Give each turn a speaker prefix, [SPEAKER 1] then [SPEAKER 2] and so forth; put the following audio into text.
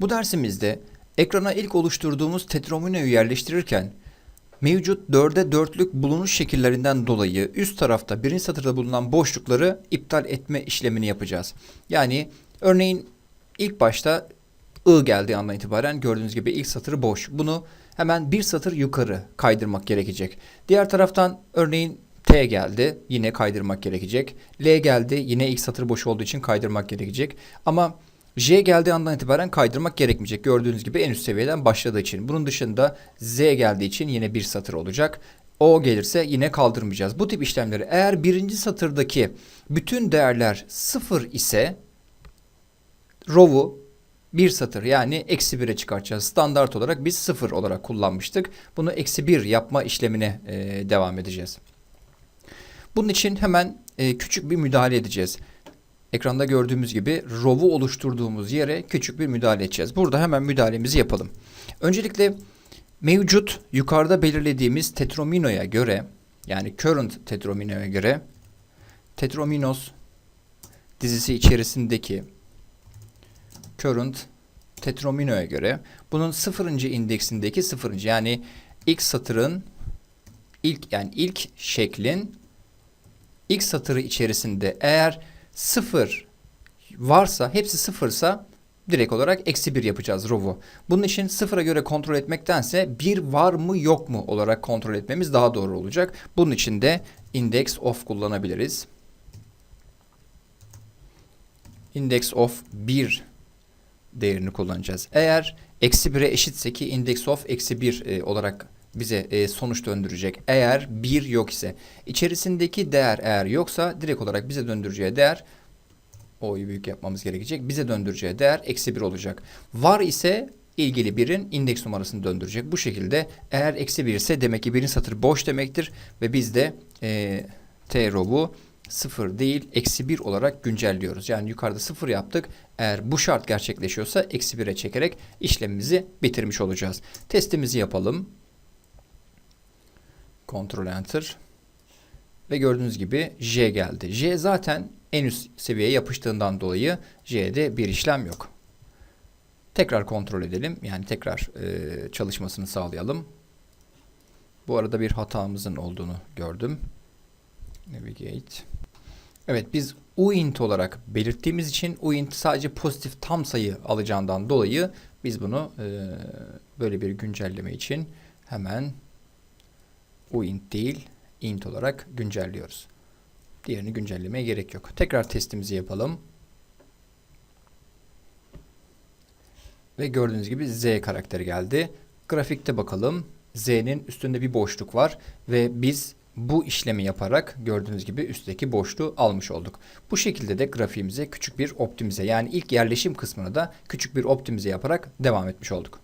[SPEAKER 1] Bu dersimizde ekrana ilk oluşturduğumuz tetrominoyu yerleştirirken mevcut 4'e 4'lük bulunuş şekillerinden dolayı üst tarafta birinci satırda bulunan boşlukları iptal etme işlemini yapacağız. Yani örneğin ilk başta I geldiği andan itibaren gördüğünüz gibi ilk satırı boş. Bunu hemen bir satır yukarı kaydırmak gerekecek. Diğer taraftan örneğin T geldi yine kaydırmak gerekecek. L geldi yine ilk satır boş olduğu için kaydırmak gerekecek. Ama J geldiği andan itibaren kaydırmak gerekmeyecek. Gördüğünüz gibi en üst seviyeden başladığı için. Bunun dışında Z geldiği için yine bir satır olacak. O gelirse yine kaldırmayacağız. Bu tip işlemleri eğer birinci satırdaki bütün değerler sıfır ise row'u bir satır yani eksi 1'e çıkartacağız. Standart olarak biz sıfır olarak kullanmıştık. Bunu eksi 1 yapma işlemine e, devam edeceğiz. Bunun için hemen e, küçük bir müdahale edeceğiz. Ekranda gördüğümüz gibi row'u oluşturduğumuz yere küçük bir müdahale edeceğiz. Burada hemen müdahalemizi yapalım. Öncelikle mevcut yukarıda belirlediğimiz tetrominoya göre yani current tetrominoya göre tetrominos dizisi içerisindeki current tetrominoya göre bunun sıfırıncı indeksindeki sıfırıncı yani ilk satırın ilk yani ilk şeklin ilk satırı içerisinde eğer sıfır varsa hepsi sıfırsa direkt olarak eksi bir yapacağız row'u. Bunun için sıfıra göre kontrol etmektense bir var mı yok mu olarak kontrol etmemiz daha doğru olacak. Bunun için de index of kullanabiliriz. Index of 1 değerini kullanacağız. Eğer eksi 1'e eşitse ki index of eksi 1 e, olarak bize e, sonuç döndürecek. Eğer 1 yok ise içerisindeki değer eğer yoksa direkt olarak bize döndüreceği değer o'yu büyük yapmamız gerekecek. Bize döndüreceği değer eksi 1 olacak. Var ise ilgili birin indeks numarasını döndürecek. Bu şekilde eğer eksi 1 ise demek ki birin satır boş demektir ve biz de e, t row'u 0 değil eksi 1 olarak güncelliyoruz. Yani yukarıda 0 yaptık. Eğer bu şart gerçekleşiyorsa eksi 1'e çekerek işlemimizi bitirmiş olacağız. Testimizi yapalım. Ctrl Enter. Ve gördüğünüz gibi J geldi. J zaten en üst seviyeye yapıştığından dolayı J'de bir işlem yok. Tekrar kontrol edelim. Yani tekrar e, çalışmasını sağlayalım. Bu arada bir hatamızın olduğunu gördüm. Navigate. Evet biz uint olarak belirttiğimiz için uint sadece pozitif tam sayı alacağından dolayı biz bunu e, böyle bir güncelleme için hemen uint değil int olarak güncelliyoruz. Diğerini güncellemeye gerek yok. Tekrar testimizi yapalım. Ve gördüğünüz gibi Z karakteri geldi. Grafikte bakalım. Z'nin üstünde bir boşluk var ve biz bu işlemi yaparak gördüğünüz gibi üstteki boşluğu almış olduk. Bu şekilde de grafiğimize küçük bir optimize yani ilk yerleşim kısmını da küçük bir optimize yaparak devam etmiş olduk.